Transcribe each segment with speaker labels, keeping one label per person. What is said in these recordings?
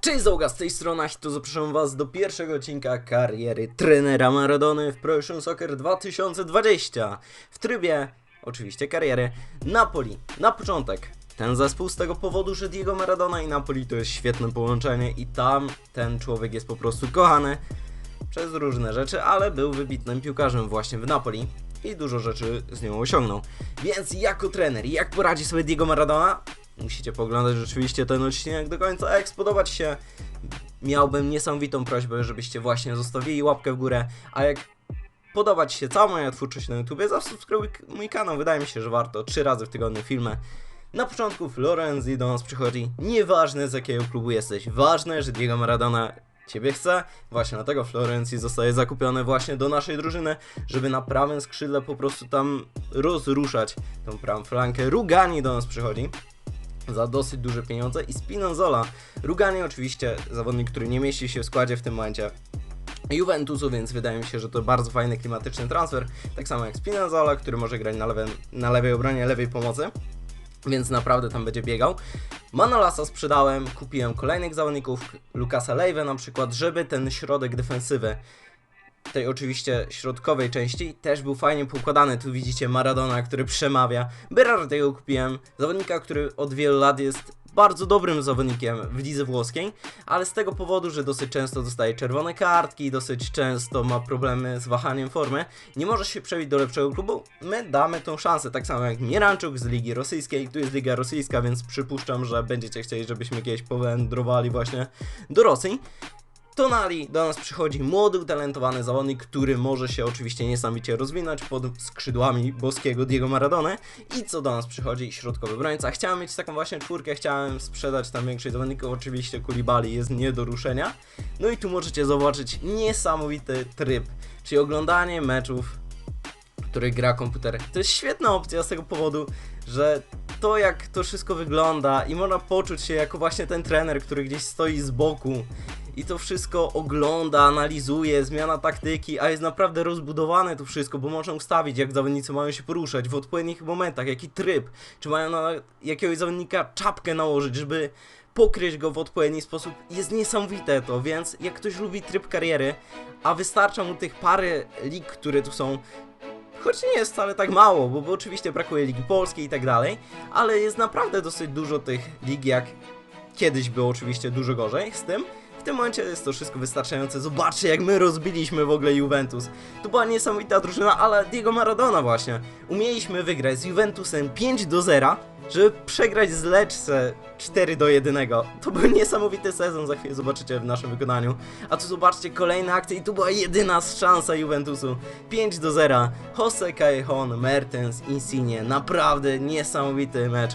Speaker 1: Cześć załoga z tej strony, to zapraszam was do pierwszego odcinka kariery trenera Maradony w Pro Soccer 2020 w trybie, oczywiście kariery, Napoli. Na początek ten zespół z tego powodu, że Diego Maradona i Napoli to jest świetne połączenie i tam ten człowiek jest po prostu kochany przez różne rzeczy, ale był wybitnym piłkarzem właśnie w Napoli i dużo rzeczy z nią osiągnął. Więc jako trener, jak poradzi sobie Diego Maradona? Musicie poglądać rzeczywiście ten odcinek do końca, jak spodobać się, miałbym niesamowitą prośbę, żebyście właśnie zostawili łapkę w górę, a jak podobać się cała moja twórczość na YouTubie, zasubskrybuj mój kanał, wydaje mi się, że warto, trzy razy w tygodniu filmy. Na początku Florenzi do nas przychodzi, nieważne z jakiego klubu jesteś, ważne, że Diego Maradona Ciebie chce, właśnie dlatego Florencji zostaje zakupiony właśnie do naszej drużyny, żeby na prawym skrzydle po prostu tam rozruszać tą prawą flankę. Rugani do nas przychodzi za dosyć duże pieniądze i Spinazzola. Rugani oczywiście zawodnik, który nie mieści się w składzie w tym momencie Juventusu, więc wydaje mi się, że to bardzo fajny, klimatyczny transfer. Tak samo jak Spinazzola, który może grać na, na lewej obronie, lewej pomocy. Więc naprawdę tam będzie biegał. Manolasa sprzedałem, kupiłem kolejnych zawodników, Lukasa Leive na przykład, żeby ten środek defensywy tej oczywiście środkowej części też był fajnie poukładany. Tu widzicie Maradona, który przemawia. Berardiego kupiłem, zawodnika, który od wielu lat jest bardzo dobrym zawodnikiem w lidze włoskiej, ale z tego powodu, że dosyć często dostaje czerwone kartki, dosyć często ma problemy z wahaniem formy, nie może się przebić do lepszego klubu, my damy tą szansę, tak samo jak Miranczuk z Ligi Rosyjskiej, tu jest Liga Rosyjska, więc przypuszczam, że będziecie chcieli, żebyśmy kiedyś powędrowali właśnie do Rosji. Tonali do nas przychodzi młody, utalentowany zawodnik, który może się oczywiście niesamowicie rozwinąć pod skrzydłami boskiego Diego Maradony. I co do nas przychodzi? Środkowy obrońca. Chciałem mieć taką właśnie czwórkę, chciałem sprzedać tam większość zawodników. Oczywiście Kulibali jest nie do ruszenia. No i tu możecie zobaczyć niesamowity tryb, czyli oglądanie meczów, który gra komputer. To jest świetna opcja z tego powodu, że to jak to wszystko wygląda i można poczuć się jako właśnie ten trener, który gdzieś stoi z boku i to wszystko ogląda, analizuje, zmiana taktyki, a jest naprawdę rozbudowane to wszystko, bo można ustawić jak zawodnicy mają się poruszać w odpowiednich momentach, jaki tryb, czy mają na jakiegoś zawodnika czapkę nałożyć, żeby pokryć go w odpowiedni sposób. Jest niesamowite to, więc jak ktoś lubi tryb kariery, a wystarcza mu tych parę lig, które tu są, choć nie jest wcale tak mało, bo, bo oczywiście brakuje Ligi Polskiej i tak dalej, ale jest naprawdę dosyć dużo tych lig, jak kiedyś było oczywiście dużo gorzej z tym. W tym momencie jest to wszystko wystarczające. Zobaczcie, jak my rozbiliśmy w ogóle Juventus. To była niesamowita drużyna, ale Diego Maradona właśnie. Umieliśmy wygrać z Juventusem 5 do 0, żeby przegrać z Lecce 4 do 1. To był niesamowity sezon, za chwilę zobaczycie w naszym wykonaniu. A tu zobaczcie kolejne akcje i to była jedyna szansa Juventusu. 5 do 0. Jose Callejon, Mertens, Insigne. Naprawdę niesamowity mecz.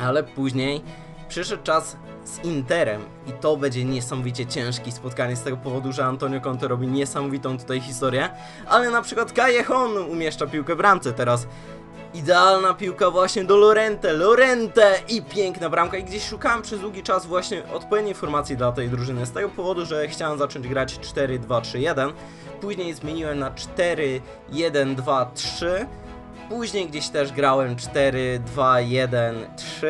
Speaker 1: Ale później przyszedł czas z Interem. I to będzie niesamowicie ciężkie spotkanie z tego powodu, że Antonio Conte robi niesamowitą tutaj historię, ale na przykład Callejon umieszcza piłkę w bramce teraz. Idealna piłka właśnie do Lorente, Lorente i piękna bramka. I gdzieś szukałem przez długi czas właśnie odpowiedniej formacji dla tej drużyny. Z tego powodu, że chciałem zacząć grać 4-2-3-1, później zmieniłem na 4-1-2-3, później gdzieś też grałem 4-2-1-3,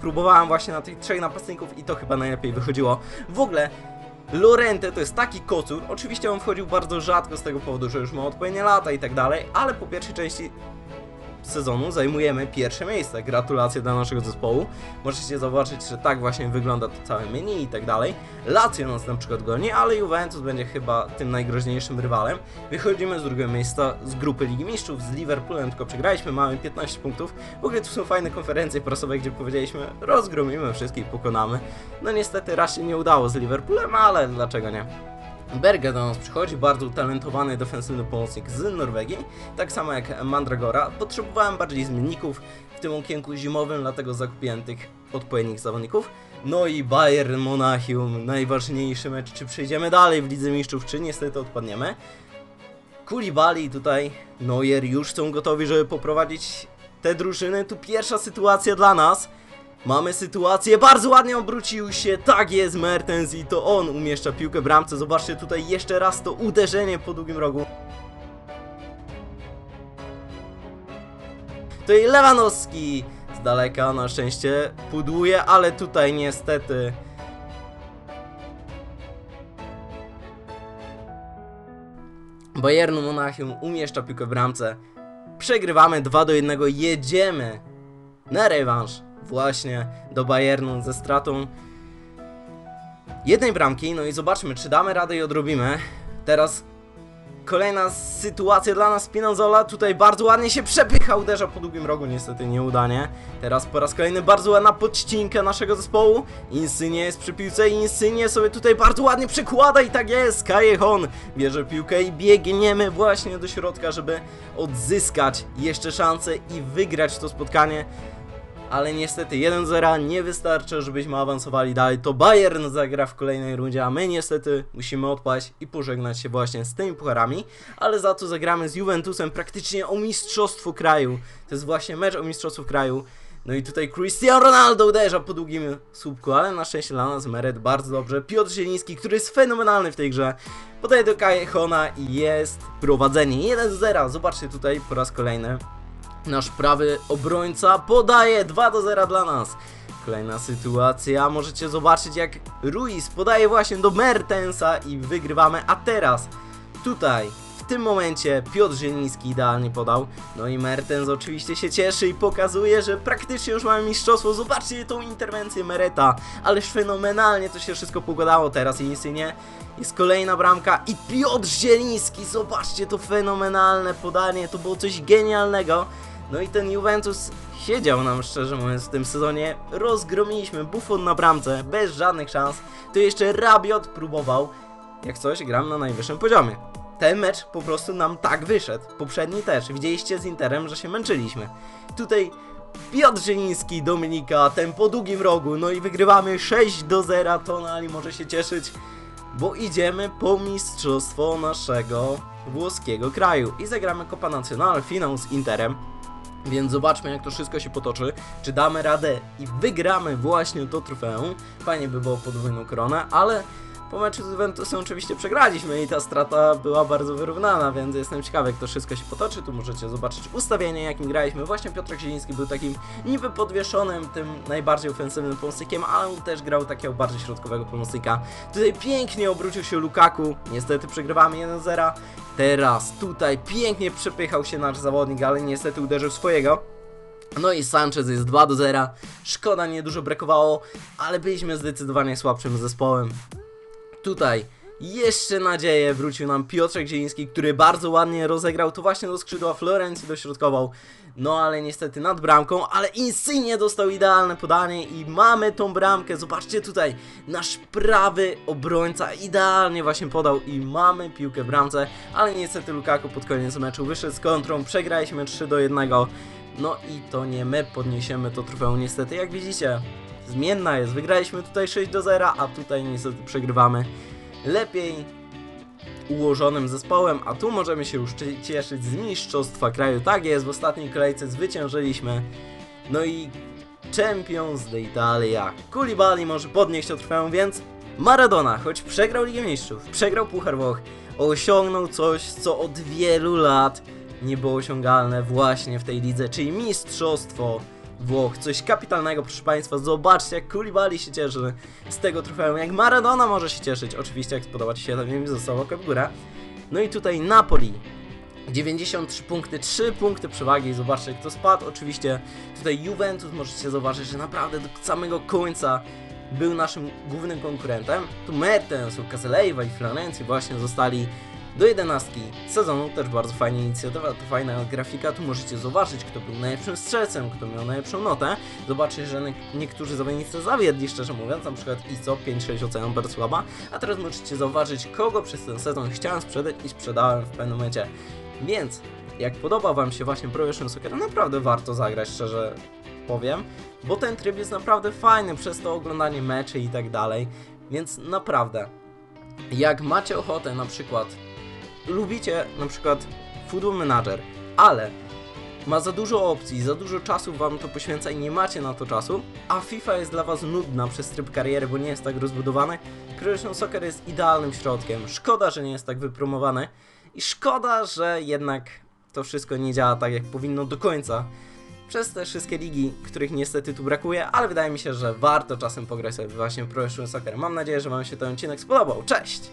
Speaker 1: próbowałem właśnie na tych trzech napastników i to chyba najlepiej wychodziło. W ogóle Lorente to jest taki kocur, oczywiście on wchodził bardzo rzadko z tego powodu, że już ma odpowiednie lata i tak dalej, ale po pierwszej części sezonu zajmujemy pierwsze miejsce. Gratulacje dla naszego zespołu. Możecie zobaczyć, że tak właśnie wygląda to całe menu i tak dalej. Lazio nas na przykład goni, ale Juventus będzie chyba tym najgroźniejszym rywalem. Wychodzimy z drugiego miejsca z grupy Ligi Mistrzów z Liverpoolem, tylko przegraliśmy, mamy 15 punktów. W ogóle tu są fajne konferencje prasowe, gdzie powiedzieliśmy, rozgromimy wszystkich, pokonamy. No niestety raz się nie udało z Liverpoolem, ale dlaczego nie? Berge do nas przychodzi, bardzo utalentowany defensywny pomocnik z Norwegii, tak samo jak Mandragora. Potrzebowałem bardziej zmienników w tym okienku zimowym, dlatego zakupiłem tych odpowiednich zawodników. No i Bayern Monachium, najważniejszy mecz, czy przejdziemy dalej w Lidze Mistrzów, czy niestety odpadniemy. Kulibali tutaj, Neuer już są gotowi, żeby poprowadzić te drużyny. Tu pierwsza sytuacja dla nas. Mamy sytuację, bardzo ładnie obrócił się, tak jest Mertens i to on umieszcza piłkę w bramce. Zobaczcie tutaj jeszcze raz to uderzenie po długim rogu. Tutaj Lewandowski z daleka na szczęście pudłuje, ale tutaj niestety... Bayernu Monachium umieszcza piłkę w bramce. Przegrywamy 2 do 1, jedziemy na rewanż właśnie do Bayernu ze stratą jednej bramki. No i zobaczmy, czy damy radę i odrobimy. Teraz kolejna sytuacja dla nas Spinazzola, tutaj bardzo ładnie się przepycha, uderza po długim rogu, niestety nieudanie. Teraz po raz kolejny bardzo ładna podcinka naszego zespołu, Insynie jest przy piłce i Insynie sobie tutaj bardzo ładnie przekłada i tak jest, Kajehon bierze piłkę i biegniemy właśnie do środka, żeby odzyskać jeszcze szansę i wygrać to spotkanie. Ale niestety 1-0 nie wystarczy, żebyśmy awansowali dalej. To Bayern zagra w kolejnej rundzie, a my niestety musimy odpaść i pożegnać się właśnie z tymi pucharami. Ale za to zagramy z Juventusem praktycznie o mistrzostwo kraju. To jest właśnie mecz o mistrzostwo kraju. No i tutaj Cristiano Ronaldo uderza po długim słupku, ale na szczęście dla nas Meret bardzo dobrze. Piotr Zieliński, który jest fenomenalny w tej grze, podaje do Kajechona i jest prowadzenie 1-0. Zobaczcie tutaj po raz kolejny. Nasz prawy obrońca podaje 2 do 0 dla nas. Kolejna sytuacja, możecie zobaczyć jak Ruiz podaje właśnie do Mertensa i wygrywamy, a teraz tutaj tym momencie Piotr Zieliński idealnie podał. No i Mertens oczywiście się cieszy i pokazuje, że praktycznie już mamy mistrzostwo. Zobaczcie tą interwencję Mereta, ależ fenomenalnie to się wszystko pogadało teraz i Insynie. Jest kolejna bramka i Piotr Zieliński, zobaczcie to fenomenalne podanie, to było coś genialnego. No i ten Juventus siedział nam szczerze mówiąc w tym sezonie. Rozgromiliśmy Buffon na bramce, bez żadnych szans. Tu jeszcze Rabiot próbował. Jak coś, gram na najwyższym poziomie. Ten mecz po prostu nam tak wyszedł. Poprzedni też. Widzieliście z Interem, że się męczyliśmy. Tutaj Piotr Zieliński, Dominika, ten po długim rogu. No i wygrywamy 6 do 0. Tonali może się cieszyć, bo idziemy po mistrzostwo naszego włoskiego kraju. I zagramy Copa Nacional, finał z Interem. Więc zobaczmy, jak to wszystko się potoczy. Czy damy radę i wygramy właśnie to trofeum. Fajnie by było podwójną koronę, ale po meczu z Juventusem oczywiście przegraliśmy i ta strata była bardzo wyrównana, więc jestem ciekawy, jak to wszystko się potoczy. Tu możecie zobaczyć ustawienie, jakim graliśmy. Właśnie Piotrek Zieliński był takim niby podwieszonym, tym najbardziej ofensywnym pomocnikiem, ale on też grał takiego bardziej środkowego pomocnika. Tutaj pięknie obrócił się Lukaku. Niestety przegrywamy 1-0. Teraz tutaj pięknie przepychał się nasz zawodnik, ale niestety uderzył swojego. No i Sanchez jest 2 do 0. Szkoda, niedużo brakowało, ale byliśmy zdecydowanie słabszym zespołem. Tutaj jeszcze nadzieję wrócił nam Piotrek Zieliński, który bardzo ładnie rozegrał to właśnie do skrzydła Florencji dośrodkował. No ale niestety nad bramką, ale Insigne dostał idealne podanie i mamy tą bramkę. Zobaczcie tutaj, nasz prawy obrońca idealnie właśnie podał i mamy piłkę w bramce, ale niestety Lukaku pod koniec meczu wyszedł z kontrą, przegraliśmy 3 do 1. No i to nie my podniesiemy to trofeum niestety, jak widzicie. Zmienna jest, wygraliśmy tutaj 6 do 0, a tutaj niestety przegrywamy lepiej ułożonym zespołem, a tu możemy się już cie- cieszyć z mistrzostwa kraju. Tak jest, w ostatniej kolejce zwyciężyliśmy. No i Champions d'Italia. Koulibaly może podnieść to trofeum, więc Maradona, choć przegrał Ligę Mistrzów, przegrał Puchar Włoch, osiągnął coś, co od wielu lat nie było osiągalne właśnie w tej lidze, czyli mistrzostwo Włoch. Coś kapitalnego, proszę Państwa. Zobaczcie, jak Koulibaly się cieszy z tego trofeum, jak Maradona może się cieszyć. Oczywiście, jak spodoba Ci się, to nie zostało w górę. No i tutaj Napoli. 93 punkty, 3 punkty przewagi. Zobaczcie, kto spadł. Oczywiście tutaj Juventus możecie zobaczyć, że naprawdę do samego końca był naszym głównym konkurentem. Tu Mertens, Caselejwa i Florencji właśnie zostali do 11 sezonu. Też bardzo fajna inicjatywa, to fajna grafika. Tu możecie zobaczyć, kto był najlepszym strzelcem, kto miał najlepszą notę. Zobaczycie, że niektórzy zawodnicy zawiedli, szczerze mówiąc, na przykład ISO 5-6 ocena bardzo słaba. A teraz możecie zauważyć, kogo przez ten sezon chciałem sprzedać i sprzedałem w pewnym momencie. Więc, jak podoba Wam się właśnie Pro Soccer, naprawdę warto zagrać, szczerze powiem, bo ten tryb jest naprawdę fajny przez to oglądanie meczy i tak dalej, więc naprawdę, jak macie ochotę na przykład, lubicie na przykład Football Manager, ale ma za dużo opcji, za dużo czasu wam to poświęca i nie macie na to czasu, a FIFA jest dla was nudna przez tryb kariery, bo nie jest tak rozbudowany, Pro Evolution Soccer jest idealnym środkiem. Szkoda, że nie jest tak wypromowany i szkoda, że jednak to wszystko nie działa tak jak powinno do końca. Przez te wszystkie ligi, których niestety tu brakuje, ale wydaje mi się, że warto czasem pograć sobie właśnie w Soccer. Mam nadzieję, że Wam się ten odcinek spodobał. Cześć!